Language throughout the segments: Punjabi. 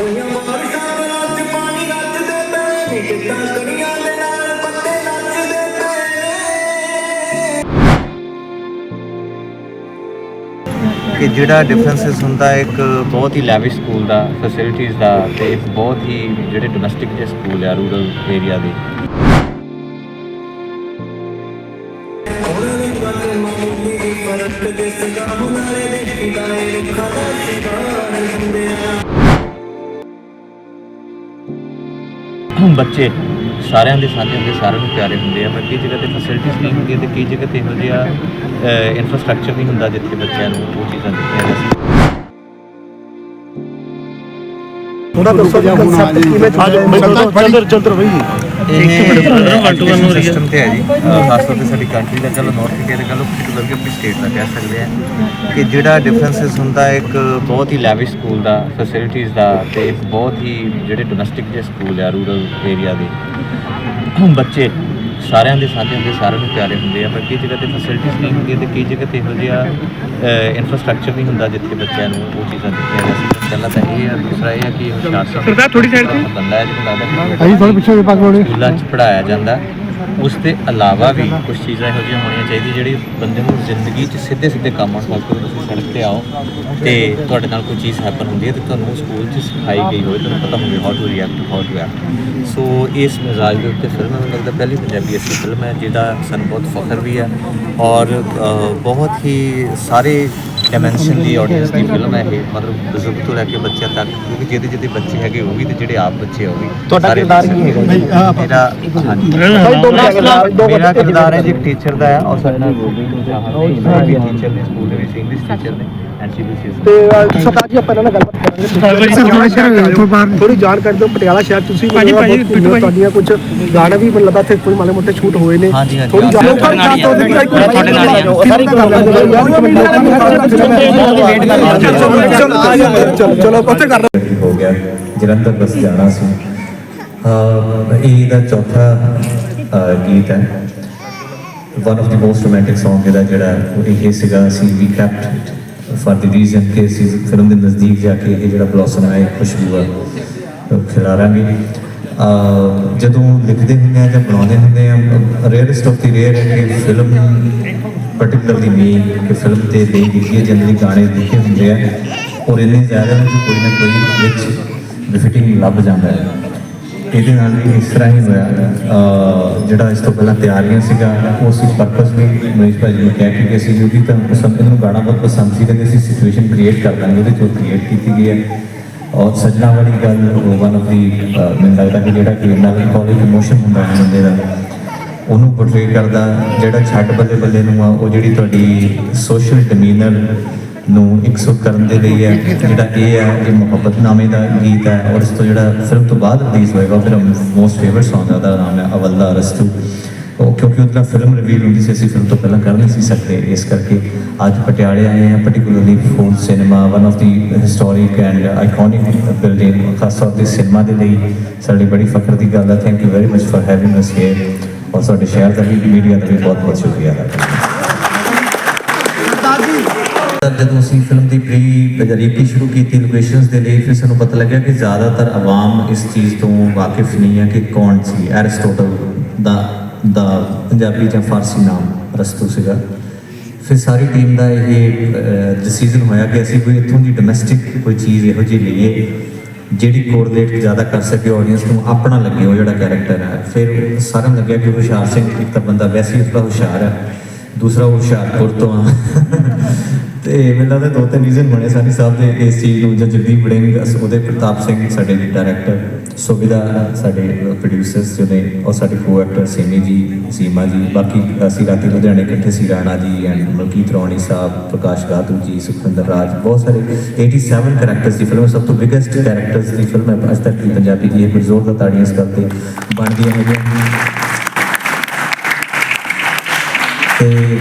ਹੋਈਆਂ ਬਾਰਿਸ਼ਾਂ ਰਾਤ ਪਾਣੀ ਨੱਚਦੇ ਪਏ ਨੇ ਕਿੱਦਾਂ ਕਣੀਆਂ ਦੇ ਨਾਲ ਪੱਤੇ ਨੱਚਦੇ ਪਏ ਕਿ ਜਿਹੜਾ ਡਿਫਰੈਂਸਸ ਹੁੰਦਾ, ਇੱਕ ਬਹੁਤ ਹੀ ਲੈਵਿਸ਼ ਸਕੂਲ ਦਾ ਫੈਸਿਲਿਟੀਆਂ ਦਾ, ਤੇ ਇੱਕ ਬਹੁਤ ਹੀ ਜਿਹੜੇ ਡੋਮੈਸਟਿਕ ਜਿਹੇ ਸਕੂਲ ਆ ਰੂਰਲ ਏਰੀਆ ਦੇ ਬੱਚੇ ਸਾਰਿਆਂ ਦੇ ਸਾਂਝੇ ਹੁੰਦੇ, ਸਾਰਿਆਂ ਨੂੰ ਪਿਆਰੇ ਹੁੰਦੇ ਆ, ਪਰ ਕਈ ਜਗ੍ਹਾ ਤੇ ਫੈਸਿਲਿਟੀਆਂ ਨਹੀਂ ਹੁੰਦੀਆਂ ਤੇ ਕਈ ਜਗ੍ਹਾ ਤੇ ਇਹੋ ਜਿਹਾ ਇਨਫਰਾਸਟ੍ਰਕਚਰ ਨਹੀਂ ਹੁੰਦਾ ਜਿੱਥੇ ਬੱਚਿਆਂ ਨੂੰ ਉਹ ਚੀਜ਼ਾਂ ਦਿੱਤੀਆਂ ਜਾ ਥੋੜਾ ਦੱਸੋ ਕਨਸੈਪਟ ਕਿਵੇਂ ਚੱਲਦਾ ਚੰਦਰ ਚੰਦਰ ਬਈ। ਸਿਸਟਮ ਤੇ ਹੈ ਜੀ। ਅਹ ਖਾਸ ਤੌਰ ਤੇ ਸਾਡੀ ਕੰਟਰੀ ਦਾ ਚਲੋ ਨਾਰਥ ਇੰਡੀਆ ਦਾ ਚਲੋ ਪਰਟੀਕੂਲਰ ਕਿ ਆਪਣੀ ਸਟੇਟ ਦਾ ਕਹਿ ਸਕਦੇ ਆ ਕਿ ਜਿਹੜਾ ਡਿਫਰੈਂਸਸ ਹੁੰਦਾ ਇੱਕ ਬਹੁਤ ਹੀ ਲੈਵਿਸ਼ ਸਕੂਲ ਦਾ ਫੈਸਿਲਿਟੀਆਂ ਦਾ ਤੇ ਇੱਕ ਬਹੁਤ ਹੀ ਜਿਹੜੇ ਡੋਮੈਸਟਿਕ ਜਿਹੇ ਸਕੂਲ ਆ ਰੂਰਲ ਏਰੀਆ ਦੇ ਬੱਚੇ। ਸਾਰਿਆਂ ਦੇ ਸਾਂਝੇ ਹੁੰਦੇ ਸਾਰਿਆਂ ਨੂੰ ਪਿਆਰੇ ਹੁੰਦੇ ਆ ਪਰ ਕਈ ਜਗ੍ਹਾ ਤੇ ਫੈਸਿਲਿਟੀਆਂ ਨਹੀਂ ਹੁੰਦੀਆਂ ਤੇ ਕਈ ਜਗ੍ਹਾ ਤੇ ਇਹੋ ਜਿਹਾ ਇਨਫਰਾਸਟ੍ਰਕਚਰ ਨਹੀਂ ਹੁੰਦਾ ਜਿੱਥੇ ਬੱਚਿਆਂ ਨੂੰ ਉਹ ਚੀਜ਼ਾਂ ਦਿੱਤੀਆਂ ਜਾ ਸਕਣ ਪਹਿਲਾਂ ਤਾਂ ਇਹ ਆ ਦੂਸਰਾ ਇਹ ਆ ਕਿ ਹੁਸ਼ਿਆਰ ਸਾਹਿਬ ਸਰਦਾਰ ਥੋੜੀ ਸਾਈਡ ਤੇ? ਬੰਦਾ ਹੈ ਜਿਹਨੂੰ ਲੱਗਦਾ ਅਸੀਂ ਥੋੜਾ ਪਿੱਛੇ ਹੋ ਪਾਕ ਲੋੜੇ ਸਕੂਲਾਂ 'ਚ ਪੜਾਇਆ ਜਾਂਦਾ। ਉਸ ਦੇ ਇਲਾਵਾ ਵੀ ਕੁਝ ਚੀਜ਼ਾਂ ਇਹੋ ਜਿਹੀਆਂ ਹੋਣੀਆਂ ਚਾਹੀਦੀਆਂ ਜਿਹੜੀ ਬੰਦੇ ਨੂੰ ਜ਼ਿੰਦਗੀ 'ਚ ਸਿੱਧੇ ਸਿੱਧੇ ਕੰਮ ਆਉਣ ਵਾਸਤੇ ਤੁਸੀਂ ਸੜਕ ਤੇ ਆਓ ਤੇ ਤੁਹਾਡੇ ਨਾਲ ਕੋਈ ਚੀਜ਼ ਹੈਪਨ ਹੁੰਦੀ ਹੈ ਤੇ ਤੁਹਾਨੂੰ ਸਕੂਲ 'ਚ ਸਿਖਾਈ ਗਈ ਹੋਵੇ ਤੁਹਾਨੂੰ ਪਤਾ ਹੋਵੇ how to react how to act so ਇਸ ਮਿਜ਼ਾਜ ਦੇ ਉੱਤੇ ਫਿਲਮ ਮੈਨੂੰ ਲੱਗਦਾ ਪਹਿਲੀ ਪੰਜਾਬੀ ਐਸੀ ਫਿਲਮ ਹੈ, ਜਿਹਦਾ ਸਾਨੂੰ ਬਹੁਤ ਫਖਰ ਵੀ ਹੈ ਔਰ ਬਹੁਤ ਹੀ ਸਾਰੇ ਡਾਈਮੈਂਸ਼ਨ ਦੀ ਆਡੀਅנס ਦੀ ਫਿਲਮ ਹੈ ਇਹ ਮਤਲਬ ਬਜ਼ੁਰਗ ਤੋਂ ਲੈ ਕੇ ਬੱਚਿਆਂ ਤੱਕ ਕਿਉਂਕਿ ਜਿਹਦੇ ਜਿਹਦੇ ਬੱਚੇ ਹੈਗੇ ਉਹ ਵੀ ਤੇ ਜਿਹੜੇ ਆਪ ਬੱਚੇ ਉਹ ਵੀ ਤੁਹਾਡਾ ਕਿਰਦਾਰ ਕੀ ਹੈਗਾ ਜੀ? ਮੇਰਾ ਹਾਂਜੀ। ਭਾਈ ਦੋ ਕਿਰਦਾਰ ਦੋ ਮੇਰਾ ਕਿਰਦਾਰ ਹੈ ਜੀ ਇੱਕ ਟੀਚਰ ਦਾ ਹੈ ਔਰ ਸਾਡੇ ਨਾਲ ਟੀਚਰ ਨੇ ਸਕੂਲ ਦੇ ਵਿੱਚ ਇੰਗਲਿਸ਼ ਟੀਚਰ ਨੇ ਐਂਡ ਸੀ ਬੀ ਤੇ ਅ, ਸਰਦਾਰ ਜੀ ਆਪਾਂ ਇਹਨਾਂ ਨਾਲ ਗੱਲਬਾਤ ਕਰਾਂਗੇ। ਥੋੜੀ ਜਾਣਕਾਰੀ ਦਿਓ ਪਟਿਆਲਾ ਸ਼ਹਿਰ ਤੁਸੀਂ। ਤੁਹਾਡੀਆਂ ਕੁਝ ਗਾਣੇ ਵੀ ਮੈਨੂੰ ਲੱਗਾ ਇੱਥੇ ਕੋਈ ਮਾਲੇ ਮੋਟੇ ਸ਼ੂਟ ਹੋਏ ਨੇ। ਥੋੜੀ ਤੁਹਾਡੇ ਨਾਲ ਚਲੋ ਚਲੋ ਉੱਥੇ ਕਰ ਹੋ ਗਿਆ ਜਲੰਧਰ ਬਸ ਜਾਣਾ ਸੀ ਇਹ ਦਾ ਚੌਥਾ ਗੀਤ ਹੈ one of the most romantic Song ਇਹਦਾ ਜਿਹੜਾ ਉਹ ਇਹ ਸੀਗਾ ਸੀ ਵੀ ਕੈਪਟ ਫॉर द ਰੀਜ਼ਨ ਕਿ ਅਸੀਂ ਫਿਲਮ ਦੇ ਨਜ਼ਦੀਕ ਜਾ ਕੇ ਇਹ ਜਿਹੜਾ ਬਲੌਸਮ ਹੈ ਖੁਸ਼ਬੂ ਹੈ ਉਹ ਖਿਲਾਰਾਂਗੇ ਜਦੋਂ ਲਿਖਦੇ ਹੁੰਦੇ ਆ ਜਾਂ ਬਣਾਉਂਦੇ ਹੁੰਦੇ ਆ ਰੇਅਰਸਟ ਆਫ ਦੀ ਰੇਅਰ ਹੈ ਕਿ ਫਿਲਮ ਪਾਰਟਿਕੂਲਰਲੀ ਮੀ ਕਿ ਫਿਲਮ ਤੇ ਦੇ ਲਿਖੀ ਹੈ ਜਨਰਲੀ ਗਾਣੇ ਲਿਖੇ ਹੁੰਦੇ ਆ, ਔਰ ਇੰਨੇ ਜ਼ਿਆਦਾ ਕਿ ਕੋਈ ਨਾ ਕੋਈ ਵਿੱਚ ਰਿਫਿਟਿੰਗ ਲੱਭ ਜਾਂਦਾ ਹੈ। ਇਹਦੇ ਨਾਲ ਵੀ ਇਸ ਤਰ੍ਹਾਂ ਹੀ ਹੋਇਆ ਜਿਹੜਾ ਇਸ ਤੋਂ ਪਹਿਲਾਂ ਤਿਆਰੀਆਂ ਸੀਗਾ, ਉਸ ਪਰਪਸ ਵੀ ਮਨੀਸ਼ ਭਾਜੀ ਨੇ ਕਿਹਾ ਕਿ ਅਸੀਂ ਕਿਉਂਕਿ ਤਾਂ ਪਸੰਦ ਨੂੰ ਗਾਣਾ ਬਹੁਤ ਪਸੰਦ ਸੀ ਕਿ ਅਸੀਂ ਸਿਚੁਏਸ਼ਨ ਕ੍ਰੀਏਟ ਕਰ ਦਾਂਗੇ, ਉਹਦੇ ਚੋਂ ਕ੍ਰੀਏਟ ਕੀਤੀ ਗਈ ਹੈ। ਔਰ ਸਜਣਾ ਵਾਲੀ ਗੱਲ ਉਹ ਵਨ ਆਫ ਦੀ ਮੈਨੂੰ ਲੱਗਦਾ ਕਿ ਜਿਹੜਾ ਕਿ ਇੰਨਾ ਵੀ ਕਾਲਜ ਇਮੋਸ਼ਨ ਹੁੰਦਾ ਹੈ ਬੰਦੇ ਦਾ ਉਹਨੂੰ ਪੋਰਟਰੇ ਕਰਦਾ, ਜਿਹੜਾ ਛੱਡ ਬੱਲੇ ਬੱਲੇ ਨੂੰ ਆ, ਉਹ ਜਿਹੜੀ ਤੁਹਾਡੀ ਸੋਸ਼ਲ ਡਿਮੀਨਰ ਨੂੰ ਇਕਸੁੱਤ ਕਰਨ ਦੇ ਲਈ ਹੈ, ਜਿਹੜਾ ਇਹ ਹੈ, ਇਹ ਮੁਹੱਬਤਨਾਮੇ ਦਾ ਗੀਤ ਹੈ, ਔਰ ਇਸ ਤੋਂ ਜਿਹੜਾ ਫਿਲਮ ਤੋਂ ਬਾਅਦ ਰਿਲੀਜ਼ ਹੋਏਗਾ, ਉਹ ਮੇਰਾ ਮੋਸਟ ਫੇਵਰਟ Song ਹੈ, ਉਹਦਾ ਨਾਮ ਹੈ ਅਵੱਲਾ ਰਸਤੂ ਉਹ ਕਿਉਂਕਿ ਉਹਦਾ ਫਿਲਮ ਰਿਵੀਲ ਹੁੰਦੀ ਸੀ, ਅਸੀਂ ਫਿਲਮ ਤੋਂ ਪਹਿਲਾਂ ਕਰ ਨਹੀਂ ਸੀ ਸਕਦੇ ਇਸ ਕਰਕੇ ਅੱਜ ਪਟਿਆਲੇ ਆਏ ਹਾਂ particularly phone cinema one of the historic and iconic building ਖਾਸ ਤੌਰ ਤੇ ਸਿਨੇਮਾ ਦੇ ਲਈ। ਸਾਡੇ ਬੜੀ ਫਖਰ ਦੀ ਗੱਲ ਹੈ thank you very much for having us here ਔਰ ਸਾਡੇ ਸ਼ਹਿਰ ਦਾ ਵੀ, ਮੀਡੀਆ ਦਾ ਵੀ ਬਹੁਤ ਬਹੁਤ ਸ਼ੁਕਰੀਆ ਹੈ। ਜਦੋਂ ਅਸੀਂ ਫਿਲਮ ਦੀ ਪ੍ਰੀ ਬਜਰੀਕੀ ਸ਼ੁਰੂ ਕੀਤੀ ਲੋਕੇਸ਼ਨਸ ਦੇ ਲਈ, ਫਿਰ ਸਾਨੂੰ ਪਤਾ ਲੱਗਿਆ ਕਿ ਜ਼ਿਆਦਾਤਰ ਆਵਾਮ ਇਸ ਚੀਜ਼ ਤੋਂ ਵਾਕਿਫ ਨਹੀਂ ਹੈ ਕਿ ਕੌਣ ਸੀ। ਐਰਿਸਟੋਟਲ ਦਾ ਦਾ ਪੰਜਾਬੀ ਜਾਂ ਫਾਰਸੀ ਨਾਮ ਰਸਤੂ ਸੀਗਾ। ਫਿਰ ਸਾਰੀ ਟੀਮ ਦਾ ਇਹ ਡਿਸੀਜਨ ਹੋਇਆ ਕਿ ਅਸੀਂ ਕੋਈ ਇੱਥੋਂ ਦੀ ਡੋਮੈਸਟਿਕ ਕੋਈ ਚੀਜ਼ ਇਹੋ ਜਿਹੀ ਲਈਏ। ਜਿਹੜੀ ਕੋਰਿਲੇਟ ਜ਼ਿਆਦਾ ਕਰ ਸਕੇ ਆਡੀਅנס ਨੂੰ ਆਪਣਾ ਲੱਗੇ ਉਹ ਜਿਹੜਾ ਕੈਰੈਕਟਰ ਹੈ। ਫਿਰ ਸਾਰਿਆਂ ਨੂੰ ਲੱਗਿਆ ਕਿ ਹੁਸ਼ਿਆਰ ਸਿੰਘ ਇੱਕ ਤਾਂ ਬੰਦਾ ਵੈਸੇ ਹੀ ਉਸਦਾ ਹੁਸ਼ਿਆਰ ਹੈ, ਦੂਸਰਾ ਹੁਸ਼ਿਆਰਪੁਰ ਤੋਂ ਆ। ਤੇ ਮੈਨੂੰ ਲੱਗਦਾ ਦੋ ਤਿੰਨ ਰੀਜ਼ਨ ਬਣੇ। ਸਾਡੀ ਸਾਹਿਬ ਦੇ ਇਸ ਚੀਜ਼ ਨੂੰ, ਜਾਂ ਜਗਦੀਪ ਬੜਿੰਗ, ਉਹਦੇ ਪ੍ਰਤਾਪ ਸਿੰਘ ਸਾਡੇ ਡਾਇਰੈਕਟਰ ਸੁਵਿਧਾ ਸਾਡੇ ਪ੍ਰੋਡਿਊਸਰਸ ਜੋ ਨੇ ਔਰ ਸਾਡੇ ਕੋ ਐਕਟਰ ਸੇਮੀ ਜੀ ਸੀਮਾ ਜੀ ਬਾਕੀ ਅਸੀਂ ਰਾਤੀ ਲੁਧਿਆਣੇ ਇਕੱਠੇ ਸੀ ਰਾਣਾ ਜੀ ਐਂਡ ਮਲਕੀਤ ਰੌਣੀ ਸਾਹਿਬ ਪ੍ਰਕਾਸ਼ ਗਾਤੂ ਜੀ ਸੁਖਵਿੰਦਰ ਰਾਜ ਬਹੁਤ ਸਾਰੇ 87 ਕੈਰੈਕਟਰਸ ਦੀ ਫਿਲਮ ਸਭ ਤੋਂ ਬਿਗੇਸਟ ਕੈਰੈਕਟਰਸ ਦੀ ਫਿਲਮ ਹੈ ਅੱਜ ਤੱਕ ਦੀ ਪੰਜਾਬੀ ਦੀ ਇਹ ਜ਼ੋਰ ਦਾ ਤਾੜੀਆਂ ਇਸ ਕਰਕੇ ਬਣਦੀਆਂ ਹੈਗੀਆਂ ਤੇ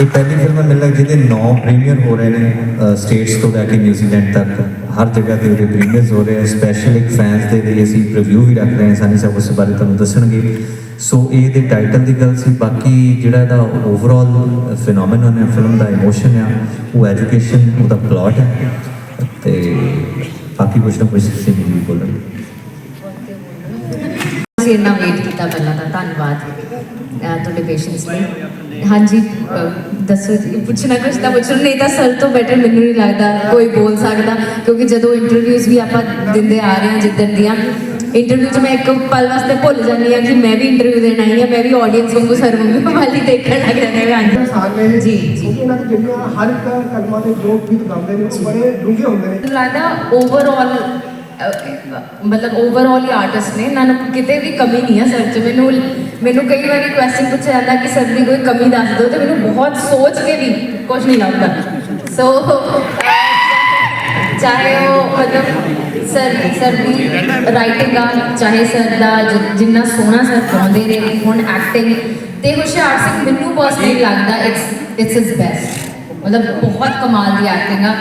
ਇਹ ਪਹਿਲੀ ਫਿਲਮ ਹੈ ਮੈਨੂੰ ਲੱਗਦਾ ਜਿਹਦੇ 9 ਪ੍ਰੀਮੀਅਰ ਹੋ ਰਹੇ ਨੇ ਸਟੇਟਸ ਤੋਂ ਲੈ ਕੇ ਨਿਊਜ਼ੀਲੈਂਡ ਤੱਕ ਹਰ ਜਗ੍ਹਾ ਤੇ ਉਹਦੇ ਪ੍ਰੀਮੀਅਰਸ ਹੋ ਰਹੇ ਆ ਸਪੈਸ਼ਲ ਇੱਕ ਫੈਨਸ ਦੇ ਲਈ ਅਸੀਂ ਪ੍ਰੀਵਿਊ ਵੀ ਰੱਖ ਰਹੇ ਹਾਂ ਸਾਨੀ ਸਾਹਿਬ ਉਸ ਬਾਰੇ ਤੁਹਾਨੂੰ ਦੱਸਣਗੇ। ਸੋ ਇਹ ਦੇ ਟਾਈਟਲ ਦੀ ਗੱਲ ਸੀ, ਬਾਕੀ ਜਿਹੜਾ ਇਹਦਾ ਓਵਰਆਲ ਫੀਨੋਮੀਨਨ ਹੈ ਫਿਲਮ ਦਾ ਇਮੋਸ਼ਨ ਆ, ਉਹ ਐਜੂਕੇਸ਼ਨ ਉਹਦਾ ਪਲਾਟ ਹੈ। ਤੇ ਬਾਕੀ ਕੁਝ ਨਾ ਕੁਝ ਸੇ ਮਿਲੀ ਬੋਲਣ ਅਸੀਂ ਇੰਨਾ ਵੇਟ ਕੀਤਾ ਪਹਿਲਾਂ ਤਾਂ, ਧੰਨਵਾਦ ਤੁਹਾਡੇ ਪੇਸ਼ੈਂਸ ਲਈ। ਹਾਂਜੀ ਦੱਸੋ ਜੀ ਪੁੱਛਣਾ ਕੁਛ ਤਾਂ ਪੁੱਛੋ ਨਹੀਂ ਤਾਂ ਸਰ ਤੋਂ ਬੈਟਰ ਮੈਨੂੰ ਨਹੀਂ ਲੱਗਦਾ ਕੋਈ ਬੋਲ ਸਕਦਾ ਕਿਉਂਕਿ ਜਦੋਂ ਇੰਟਰਵਿਊਜ਼ ਵੀ ਆਪਾਂ ਦਿੰਦੇ ਆ ਰਹੇ ਹਾਂ ਜਿੱਦਣ ਦੀਆਂ ਇੰਟਰਵਿਊ 'ਚ ਮੈਂ ਇੱਕ ਪਲ ਵਾਸਤੇ ਭੁੱਲ ਜਾਂਦੀ ਹਾਂ ਕਿ ਮੈਂ ਵੀ ਇੰਟਰਵਿਊ ਦੇਣ ਆਈ ਹਾਂ ਮੈਂ ਵੀ ਆਡੀਅנס ਵਾਂਗੂ ਸਰ ਵਾਂਗੂ ਵਾਲੀ ਦੇਖਣ ਲੱਗ ਜਾਂਦੇ ਹਾਂ। ਜੀ ਜੀ। ਕਿਉਂਕਿ ਇਹਨਾਂ ਦੀ ਜਿਹੜੀਆਂ ਹਰ ਇੱਕ ਕਲਮਾਂ ਦੇ ਜੋ ਗੀਤ ਗਾਉਂਦੇ ਨੇ ਉਹ ਬੜੇ ਡੂੰਘੇ ਹੁੰਦੇ ਨੇ। ਲੱਗਦਾ ਓਵਰਆਲ ਮਤਲਬ ਓਵਰਆਲ ਹੀ ਆਰਟਿਸਟ ਨੇ, ਇਹਨਾਂ ਨੂੰ ਕਿਤੇ ਵੀ ਕਮੀ ਨਹੀਂ ਹੈ ਸਰ ਚ। ਮੈਨੂੰ ਮੈਨੂੰ ਕਈ ਵਾਰੀ ਕੁਐਸਚਨ ਪੁੱਛਿਆ ਜਾਂਦਾ ਕਿ ਸਰ ਦੀ ਕੋਈ ਕਮੀ ਦੱਸ ਦਿਓ ਤੇ ਮੈਨੂੰ ਬਹੁਤ ਸੋਚ ਕੇ ਵੀ ਕੁਝ ਨਹੀਂ ਲੱਭਦਾ ਸੋ ਚਾਹੇ ਉਹ ਮਤਲਬ ਸਰ ਸਰ ਦੀ ਰਾਈਟਿੰਗ ਆ, ਚਾਹੇ ਸਰ ਦਾ ਜਿੰਨਾ ਸੋਹਣਾ ਸਰ ਗਾਉਂਦੇ ਨੇ, ਹੁਣ ਐਕਟਿੰਗ ਤੇ ਹੁਸ਼ਿਆਰ ਸਿੰਘ ਮੈਨੂੰ ਪਰਸਨਲੀ ਲੱਗਦਾ ਇਟਸ ਇਟਸ ਹਿਸ ਬੈਸਟ ਮਤਲਬ ਬਹੁਤ ਕਮਾਲ ਦੀ ਐਕਟਿੰਗ ਆ।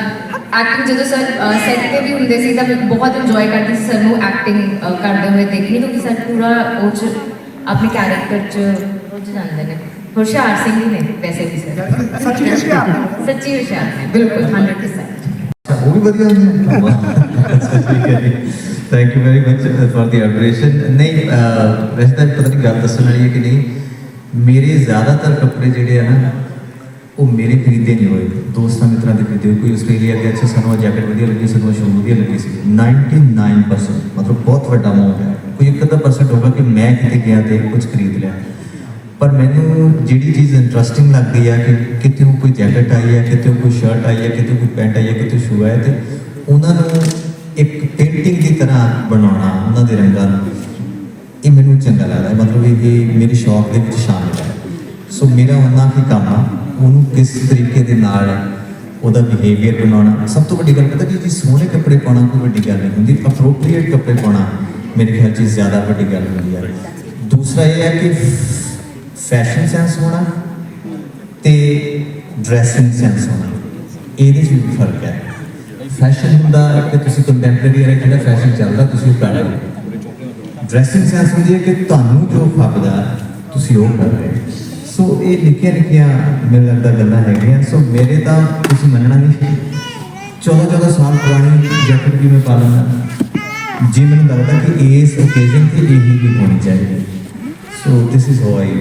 ਐਕਟਿੰਗ ਜਦੋਂ ਸਰ ਸੈੱਟ ਤੇ ਵੀ ਹੁੰਦੇ ਸੀ ਤਾਂ ਮੈਂ ਬਹੁਤ ਇੰਜੋਏ ਕਰਦੀ ਸੀ ਸਰ ਨੂੰ ਐਕਟਿੰਗ ਕਰਦੇ ਹੋਏ ਦੇਖਣੀ ਕਿਉਂਕਿ ਸਰ ਪੂਰਾ ਉਹ ਚ ਆਪਣੇ ਕੈਰੈਕਟਰ ਚ ਰੁੱਝ ਜਾਂਦੇ ਨੇ ਹੁਸ਼ਿਆਰ ਸਿੰਘ ਹੀ ਨੇ ਵੈਸੇ ਵੀ ਸਰ ਸੱਚੀ ਹੁਸ਼ਿਆਰ ਨੇ। ਸੱਚੀ ਹੁਸ਼ਿਆਰ ਨੇ ਬਿਲਕੁਲ 100% ਉਹ ਵੀ ਵਧੀਆ ਹੁੰਦੇ ਠੀਕ ਹੈ ਜੀ thank you very much for the admiration ਨਹੀਂ ਅਹ, ਵੈਸੇ ਤਾਂ ਪਤਾ ਨਹੀਂ ਗੱਲ ਦੱਸਣ ਵਾਲੀ ਹੈ ਕਿ ਨਹੀਂ ਮੇਰੇ ਜ਼ਿਆਦਾਤਰ ਕੱਪੜੇ ਜਿਹੜੇ ਆ ਨਾ ਉਹ ਮੇਰੇ ਖਰੀਦੇ ਨਹੀਂ ਹੋਏ। ਦੋਸਤਾਂ ਮਿੱਤਰਾਂ ਦੇ ਖਰੀਦੇ ਹੋਏ। ਕੋਈ ਆਸਟ੍ਰੇਲੀਆ ਗਿਆ ਅੱਛਾ ਸਾਨੂੰ ਆਹ ਜੈਕਟ ਵਧੀਆ ਲੱਗੀ ਸਾਨੂੰ ਸ਼ੂ ਵਧੀਆ ਲੱਗੀ ਸੀ। 99% ਮਤਲਬ ਬਹੁਤ ਵੱਡਾ ਅਮਾਉਂਟ ਹੈ। ਕੋਈ ਇੱਕ ਅੱਧਾ ਪਰਸੈਂਟ ਹੋਗਾ ਕਿ ਮੈਂ ਕਿਤੇ ਗਿਆ ਤੇ ਕੁਝ ਖਰੀਦ ਲਿਆ। ਪਰ ਮੈਨੂੰ ਜਿਹੜੀ ਚੀਜ਼ ਇੰਟਰਸਟਿੰਗ ਲੱਗਦੀ ਹੈ ਕਿ ਕਿਤੇ ਕੋਈ ਜੈਕਟ ਆਈ ਹੈ ਕਿਤੇ ਕੋਈ ਸ਼ਰਟ ਆਈ ਹੈ ਕਿਤੇ ਕੋਈ ਪੈਂਟ ਆਈ ਹੈ ਕਿਤੇ ਸ਼ੂ ਆਇਆ ਤੇ ਉਹਨਾਂ ਨੂੰ ਇੱਕ ਪੇਂਟਿੰਗ ਦੀ ਤਰ੍ਹਾਂ ਬਣਾਉਣਾ, ਉਹਨਾਂ ਦੇ ਰੰਗਾਂ ਨੂੰ। ਇਹ ਮੈਨੂੰ ਚੰਗਾ ਲੱਗਦਾ ਮਤਲਬ ਇਹ ਮੇਰੇ ਸ਼ੌਕ ਦੇ ਵਿੱਚ ਸ਼ਾਮਿਲ ਹੈ। ਸੋ ਮੇਰਾ ਉਹਨਾਂ ਹੀ ਕੰਮ ਆ। ਉਹਨੂੰ ਕਿਸ ਤਰੀਕੇ ਦੇ ਨਾਲ ਉਹਦਾ ਬਿਹੇਵੀਅਰ ਬਣਾਉਣਾ? ਸਭ ਤੋਂ ਵੱਡੀ ਗੱਲ ਪਤਾ ਕਿ ਜੀ? ਸੋਹਣੇ ਕੱਪੜੇ ਪਾਉਣਾ ਕੋਈ ਵੱਡੀ ਗੱਲ ਨਹੀਂ ਹੁੰਦੀ। ਅਪਰੋਪਰੀਏਟ ਕੱਪੜੇ ਪਾਉਣਾ ਮੇਰੇ ਖਿਆਲ 'ਚ ਜ਼ਿਆਦਾ ਵੱਡੀ ਗੱਲ ਹੁੰਦੀ ਹੈ ਦੂਸਰਾ ਇਹ ਹੈ ਕਿ ਫੈਸ਼ਨ ਸੈਂਸ ਹੋਣਾ ਤੇ ਡਰੈਸਿੰਗ ਸੈਂਸ ਹੋਣਾ। ਇਹਦੇ 'ਚ ਵੀ ਫ਼ਰਕ ਹੈ। ਫੈਸ਼ਨ ਹੁੰਦਾ ਕਿ ਤੁਸੀਂ ਕੰਟੈਂਪਰੇਰੀ ਹੈ ਜਿਹੜਾ ਫੈਸ਼ਨ ਚੱਲਦਾ, ਤੁਸੀਂ ਉਹ ਕਰ ਡਰੈਸਿੰਗ ਸੈਂਸ ਹੁੰਦੀ ਹੈ ਕਿ ਤੁਹਾਨੂੰ ਜੋ ਫੱਬਦਾ ਤੁਸੀਂ ਉਹ ਕਰ ਰਹੇ ਹੋ। ਸੋ ਇਹ ਨਿੱਕੀਆਂ ਨਿੱਕੀਆਂ ਮੈਨੂੰ ਲੱਗਦਾ ਗੱਲਾਂ ਹੈਗੀਆਂ। ਸੋ ਮੇਰੇ ਤਾਂ ਤੁਸੀਂ ਮੰਨਣਾ ਨਹੀਂ। 14 14 ਸਾਲ ਪੁਰਾਣੀ ਜੈਕਟ ਵੀ ਮੈਂ ਪਾ ਲੈਂਦਾ। ਜੀ ਮੈਨੂੰ ਲੱਗਦਾ ਕਿ ਇਸ ਓਕੇਜ਼ਨ ਤੇ ਇਹ ਹੀ ਹੋਣੀ ਚਾਹੀਦੀ। So this is how I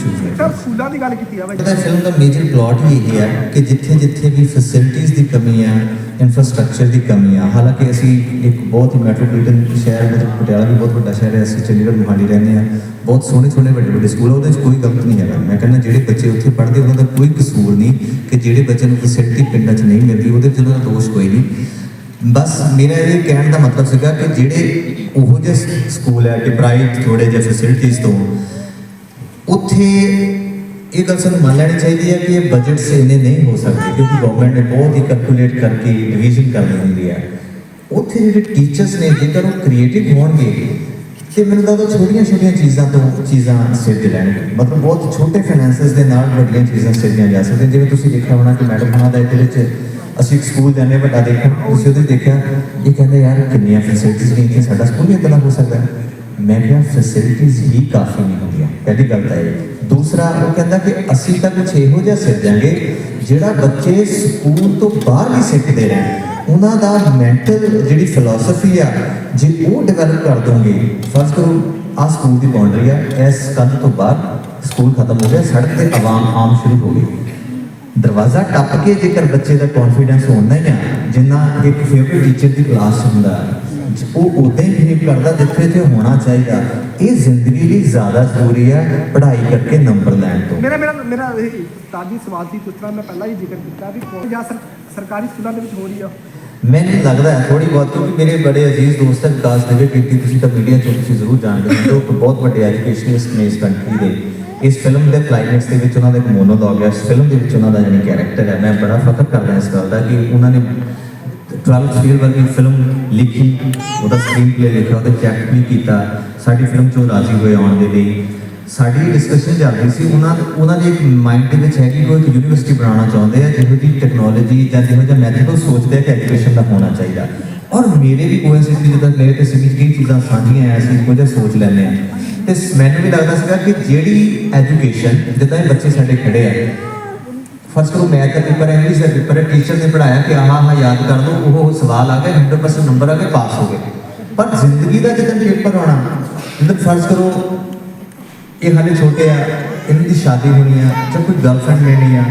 choose sir ਸਕੂਲਾਂ ਦੀ ਗੱਲ ਕੀਤੀ ਜਾਵੇ ਇਹਦਾ ਫਿਲਮ ਦਾ ਮੇਜਰ ਪਲਾਟ ਹੀ ਇਹ ਹੈ ਕਿ ਜਿੱਥੇ ਜਿੱਥੇ ਵੀ ਫੈਸਿਲਿਟੀਆਂ ਦੀ ਕਮੀ ਹੈ ਇਨਫਰਾਸਟ੍ਰਕਚਰ ਦੀ ਕਮੀ ਆ। ਹਾਲਾਂਕਿ ਅਸੀਂ ਇੱਕ ਬਹੁਤ ਹੀ ਮੈਟਰੋਪੋਲੀਟਨ ਸ਼ਹਿਰ ਮਤਲਬ ਪਟਿਆਲਾ ਵੀ ਬਹੁਤ ਵੱਡਾ ਸ਼ਹਿਰ ਹੈ ਅਸੀਂ ਚੰਡੀਗੜ੍ਹ ਮੁਹਾਲੀ ਰਹਿੰਦੇ ਹਾਂ। ਬਹੁਤ ਸੋਹਣੇ ਸੋਹਣੇ ਵੱਡੇ ਵੱਡੇ ਸਕੂਲ ਆ, ਉਹਦੇ ਵਿੱਚ ਕੋਈ ਗਲਤ ਨਹੀਂ ਹੈਗਾ। ਮੈਂ ਕਹਿੰਦਾ ਜਿਹੜੇ ਬੱਚੇ ਉੱਥੇ ਪੜ੍ਹਦੇ ਉਹਨਾਂ ਦਾ ਕੋਈ ਕਸੂਰ ਨਹੀਂ ਕਿ ਜਿਹੜੇ ਬੱਚੇ ਨੂੰ ਫੈਸਿਲਿਟੀ ਪਿੰਡਾਂ 'ਚ ਨਹੀਂ ਮਿਲਦੀ ਉਹਦੇ 'ਚ ਉਹਨਾਂ ਦਾ ਦੋਸ਼ ਕੋਈ ਨਹੀਂ। ਬਸ ਮੇਰਾ ਇਹ ਕਹਿਣ ਦਾ ਮਤਲਬ ਸੀਗਾ ਕਿ ਜਿਹੜੇ ਉਹੋ ਜਿਹੇ ਸਕੂਲ ਹੈ ਡਿਪਰਾਈਵਡ ਥੋੜੇ ਜਿਹੇ ਫੈਸਿਲਿਟੀਆਂ ਤੋਂ ਉੱਥੇ ਇਹ ਗੱਲ ਸਾਨੂੰ ਮੰਨ ਲੈਣੀ ਚਾਹੀਦੀ ਹੈ ਕਿ ਇਹ ਬਜਟ ਸੇ ਇੰਨੇ ਨਹੀਂ ਹੋ ਸਕਦੇ, ਕਿਉਂਕਿ ਗਵਰਨਮੈਂਟ ਨੇ ਬਹੁਤ ਹੀ ਕੈਲਕੂਲੇਟ ਕਰਕੇ ਡਿਵੀਜ਼ਨ ਕਰਨੀ ਹੁੰਦੀ ਹੈ। ਉੱਥੇ ਜਿਹੜੇ ਟੀਚਰਸ ਨੇ, ਜੇਕਰ ਉਹ ਕ੍ਰੀਏਟਿਵ ਹੋਣਗੇ, ਤੇ ਮੈਨੂੰ ਲੱਗਦਾ ਛੋਟੀਆਂ ਛੋਟੀਆਂ ਚੀਜ਼ਾਂ ਤੋਂ ਚੀਜ਼ਾਂ ਸਿੱਧ ਲੈਣਗੇ। ਮਤਲਬ ਬਹੁਤ ਛੋਟੇ ਫਾਈਨੈਂਸਸ ਦੇ ਨਾਲ ਵੱਡੀਆਂ ਚੀਜ਼ਾਂ ਸਿੱਧੀਆਂ ਜਾ ਸਕਦੀਆਂ। ਜਿਵੇਂ ਤੁਸੀਂ ਦੇਖਿਆ ਹੋਣਾ ਕਿ ਮੈਡਮ ਹੋਣਾ ਦਾ ਇਹਦੇ ਵਿੱਚ ਅਸੀਂ ਇੱਕ ਸਕੂਲ ਜਾਂਦੇ ਹਾਂ, ਵੱਡਾ ਦੇਖਿਆ, ਤੁਸੀਂ ਉਹਦੇ ਦੇਖਿਆ, ਇਹ ਕਹਿੰਦੇ ਯਾਰ ਕਿੰਨੀਆਂ ਫੈਸਿਲਿਟੀਆਂ ਨੇ ਇੱਥੇ, ਸਾਡਾ ਸਕੂਲ ਵੀ ਇਤਨਾ ਹੋ ਸਕਦਾ। ਮੈਂ ਕਿਹਾ ਫੈਸਿਲਿਟੀਆਂ ਹੀ ਕਾਫੀ ਨਹੀਂ ਹੁੰਦੀਆਂ। ਪਹਿਲੀ ਗੱਲ ਤਾਂ ਇਹ ਦੂਸਰਾ ਉਹ ਕਹਿੰਦਾ ਕਿ ਅਸੀਂ ਤਾਂ ਕੁਝ ਇਹੋ ਜਿਹਾ ਸਿੱਖਾਂਗੇ ਜਿਹੜਾ ਬੱਚੇ ਸਕੂਲ ਤੋਂ ਬਾਹਰ ਵੀ ਸਿੱਖਦੇ ਰਹਿਣ ਉਹਨਾਂ ਦਾ ਮੈਂਟਲ ਜਿਹੜੀ ਫਿਲਾਸਫੀ ਆ, ਜੇ ਉਹ ਡਿਵੈਲਪ ਕਰ ਦੋਗੇ ਫਸਟ ਕਰੋ ਆ ਸਕੂਲ ਦੀ ਬਾਉਂਡਰੀ ਆ। ਇਸ ਕੰਧ ਤੋਂ ਬਾਅਦ ਸਕੂਲ ਖਤਮ ਹੋ ਗਿਆ, ਸੜਕ ਤੇ ਆਵਾਮ ਆਮ ਸ਼ੁਰੂ ਹੋ ਗਈ। ਦਰਵਾਜ਼ਾ ਟੱਪ ਕੇ ਜੇਕਰ ਬੱਚੇ ਦਾ ਕੌਨਫੀਡੈਂਸ ਹੁੰਦਾ ਹੀ ਆ, ਜਿੰਨਾ ਇੱਕ ਫੇਵਰਿਟ ਟੀਚਰ ਦੀ ਕਲਾਸ ਹੁੰਦਾ। ਉਹ ਹੀ ਬਿਹੇਵ ਕਰਦਾ ਜਿੱਥੇ ਤੇ ਹੋਣਾ ਚਾਹੀਦਾ। ਇਹ ਜ਼ਿੰਦਗੀ ਲਈ ਜ਼ਿਆਦਾ ਜ਼ਰੂਰੀ ਹੈ ਪੜ੍ਹਾਈ ਕਰਕੇ ਨੰਬਰ ਲੈਣ ਤੋਂ। ਮੇਰਾ ਮੇਰਾ ਮੇਰਾ ਇਹ ਤਾਜੀ ਸਵਾਲ ਸੀ ਜਿਸ ਤਰ੍ਹਾਂ ਮੈਂ ਪਹਿਲਾਂ ਹੀ ਜ਼ਿਕਰ ਕੀਤਾ ਵੀ ਕੋਈ ਜਾਂ ਸਰ- ਸਰਕਾਰੀ ਸਕੂਲਾਂ ਦੇ ਵਿੱਚ ਹੋ ਰਹੀ ਆ। ਮੈਨੂੰ ਲੱਗਦਾ ਹੈ ਥੋੜੀ ਬਹੁਤ ਕਿਉਂਕਿ ਮੇਰੇ ਬੜੇ ਅਜ਼ੀਜ਼ ਦੋਸਤ ਹੈ ਵਿਕਾਸ ਨਗਰ ਕੀਤੀ ਤੁਸੀਂ ਤਾਂ ਮੀਡੀਆ ਚੋਂ ਤੁਸੀਂ ਜ਼ਰੂਰ ਜਾਣਦੇ ਹੋ ਉਹ ਬਹੁਤ ਵੱਡੇ ਐਜੂਕੇਸ਼ਨਿਸਟ ਨੇ ਇਸ ਕੰਟਰੀ ਦੇ। ਇਸ ਫਿਲਮ ਦੇ ਕਲਾਈਮੈਕਸ ਦੇ ਵਿੱਚ ਉਹਨਾਂ ਦਾ ਇੱਕ ਮੋਨੋਲੋਗ ਹੈ ਇਸ ਫਿਲਮ ਦੇ ਵਿੱਚ ਉਹਨਾਂ ਦਾ ਜਿਹੜੀ ਕੈਰੈਕਟਰ ਹੈ। ਮੈਂ ਬੜਾ ਫਖਰ ਕਰਦਾ ਇਸ ਗੱਲ ਦਾ ਕਿ ਉਹਨਾਂ ਨੇ 12 ਫੀਲ ਵਰਗੀ ਫਿਲਮ ਲਿਖੀ, ਉਹਦਾ ਸਕਰੀਨ ਪਲੇ ਲਿਖਿਆ ਉਹਦੇ ਚੈੱਕ ਵੀ ਕੀਤਾ, ਸਾਡੀ ਫਿਲਮ ਚੋਂ ਰਾਜ਼ੀ ਹੋਏ ਆਉਣ ਦੇ ਲਈ। ਸਾਡੀ ਡਿਸਕਸ਼ਨ ਚੱਲਦੀ ਸੀ, ਉਹਨਾਂ ਉਹਨਾਂ ਦੇ ਇੱਕ ਮਾਈਂਡ ਦੇ ਵਿੱਚ ਹੈ ਕਿ ਉਹ ਇੱਕ ਯੂਨੀਵਰਸਿਟੀ ਬਣਾਉਣਾ ਚਾਹੁੰਦੇ ਆ, ਜਿਹੋ ਜਿਹੀ ਟੈਕਨੋਲੋਜੀ ਜਾਂ ਜਿਹੋ ਜਿਹਾ ਮੈਥਡ ਸੋਚਦੇ ਆ ਕਿ ਐਜੂਕੇਸ਼ਨ ਦਾ ਹੋਣਾ ਚਾਹੀਦਾ। ਔਰ ਮੇਰੇ ਵੀ ਕੋਇਨਸਿਡੈਂਟਲੀ ਜਿੱਦਾਂ ਮੇਰੇ ਤੇ ਸਿਮਿਤ ਕਈ ਚੀਜ਼ਾਂ ਸਾਂਝੀਆਂ ਆ ਅਸੀਂ ਕੁਝ ਸੋਚ ਲੈਂਦੇ ਆ। ਤੇ ਮੈਨੂੰ ਵੀ ਲੱਗਦਾ ਸੀਗਾ ਕਿ ਜਿਹੜੀ ਐਜੂਕੇਸ਼ਨ ਜਿੱਦਾਂ ਇਹ ਬੱਚੇ ਸਾਡੇ ਖੜੇ ਆ ਫਰਜ਼ ਕਰੋ ਮੈਥ ਦਾ ਪੇਪਰ ਹੈ ਇੰਗਲਿਸ਼ ਦਾ ਪੇਪਰ ਹੈ ਟੀਚਰ ਨੇ ਪੜਾਇਆ ਕਿ ਆਹ ਆਹ ਯਾਦ ਕਰ ਲਓ, ਉਹ ਸਵਾਲ ਆ ਗਿਆ 100% ਨੰਬਰ ਆ ਗਏ ਪਾਸ ਹੋ ਗਏ। ਪਰ ਜ਼ਿੰਦਗੀ ਦਾ ਜਦੋਂ ਪੇਪਰ ਆਉਣਾ ਜਦੋਂ ਫਰਜ਼ ਕਰੋ ਇਹ ਹਾਲੇ ਛੋਟੇ ਆ ਇਹਨਾਂ ਦੀ ਸ਼ਾਦੀ ਹੋਣੀ ਆ ਜਾਂ ਕੋਈ ਗਰਲਫ੍ਰੈਂਡ ਲੈਣੀ ਆ